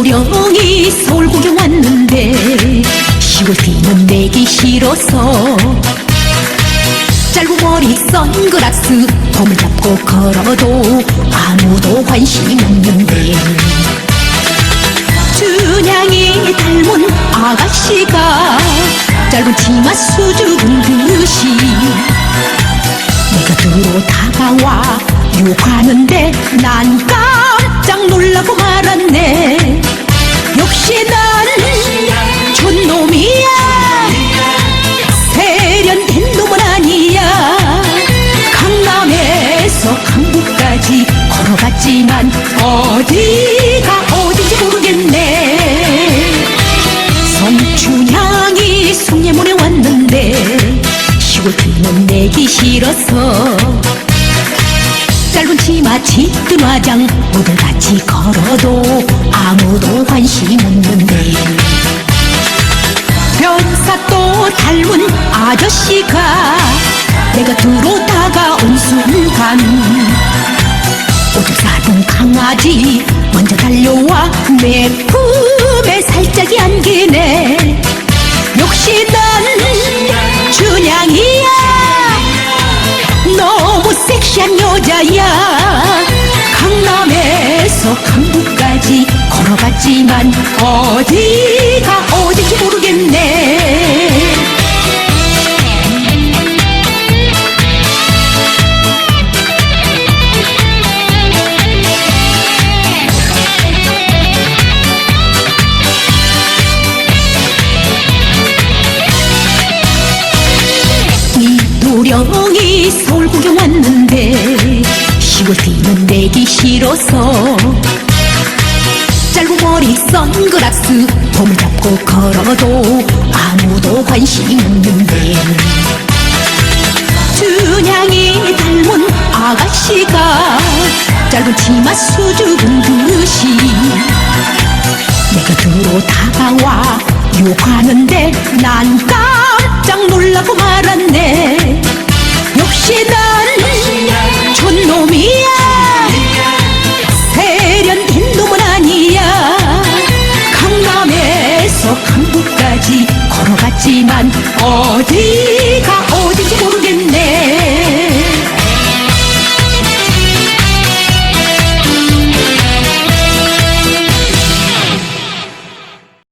요령이 서울 구경 왔는데 10월 뛰는 내기 싫어서 짧은 머리 선글라스 봄을 잡고 걸어도 아무도 관심 없는데 준양이 닮은 아가씨가 짧은 치마 수줍은 듯이 내 곁으로 다가와 욕하는데 난 깜짝 놀라고 말았네. 걸어갔지만 어디가 어딘지 모르겠네. 성춘향이 숭례문에 왔는데 시골 뛰는 내기 싫어서 짧은 치마 짙은 화장 모두 같이 걸어도 아무도 관심 없는데. 변사 닮은 아저씨가 내가 들어 다가온 순간 싸던 강아지. 먼저 달려와. 내 품에 살짝이 안기네. 역시 난 춘향이야. 너무 섹시한 여자야. 강남에서 강북까지 걸어갔지만 어디가 뛰는 내기 싫어서. 짧은 머리 선글라스 폼을 잡고 걸어도 아무도 관심 없는데. 춘향이 닮은 아가씨가 짧은 치마 수줍은 듯이 내 곁으로 다가와 욕하는데 난 깜짝 놀라고 말았네 我的